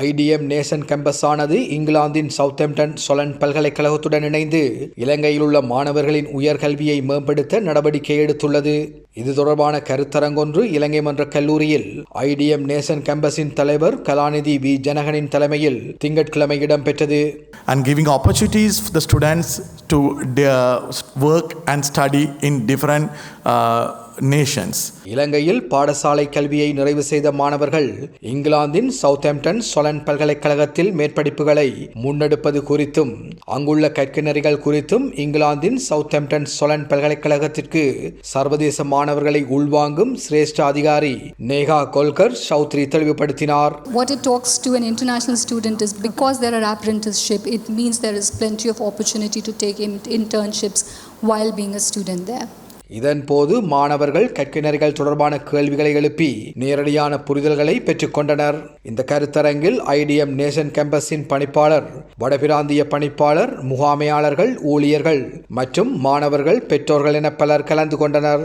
IDM நேசன் campus ஆனது இங்கிலாந்தின் சவுத்தம்டன் சொலன் பல்கலைக்கழகத்துடன் இணைந்து இலங்கையில் உள்ள மாணவர்களின் உயர்கல்வியை மேம்படுத்த நடவடிக்கை எடுத்துள்ளது. இது தொடர்பான கருத்தரங்கொன்று இலங்கை மன்ற கல்லூரியில் ஐடிஎம் நேசன் கேம்பஸின் தலைவர் கலாநிதி வி ஜனகனின் தலைமையில் திங்கட்கிழமை இடம்பெற்றது and giving opportunities for the students to uh, work and study in different uh, nations. இலங்கையில் பாடசாலை கல்வியை நிறைவு செய்த மாணவர்கள் இங்கிலாந்தின் சவுத்தம்டன் சொலன் பல்கலைக்கழகத்தில் மேற்படிப்புகளை முன்னெடுப்பது குறித்தும் அங்குள்ள கற்கிணறிகள் குறித்தும் இங்கிலாந்தின் சவுத்தம்டன் சொலன் பல்கலைக்கழகத்திற்கு சர்வதேச மாணவர்களை உள்வாங்கும் சிரேஷ்ட அதிகாரி நேகா கொல்கர் சௌத்ரி தெளிவுபடுத்தினார். What it talks to an international student is because there are apprenticeship, it means there is plenty of opportunity to take in- internships while being a student there. இதன்போது மாணவர்கள் கற்கிணறிகள் தொடர்பான கேள்விகளை எழுப்பி நேரடியான புரிதல்களை பெற்றுக்கொண்டனர் இந்த கருத்தரங்கில் ஐடிஎம் நேஷன் கேம்பஸின் பணிப்பாளர் வடபிராந்திய பணிப்பாளர் முகாமையாளர்கள் ஊழியர்கள் மற்றும் மாணவர்கள் பெற்றோர்கள் என பலர் கலந்து கொண்டனர்.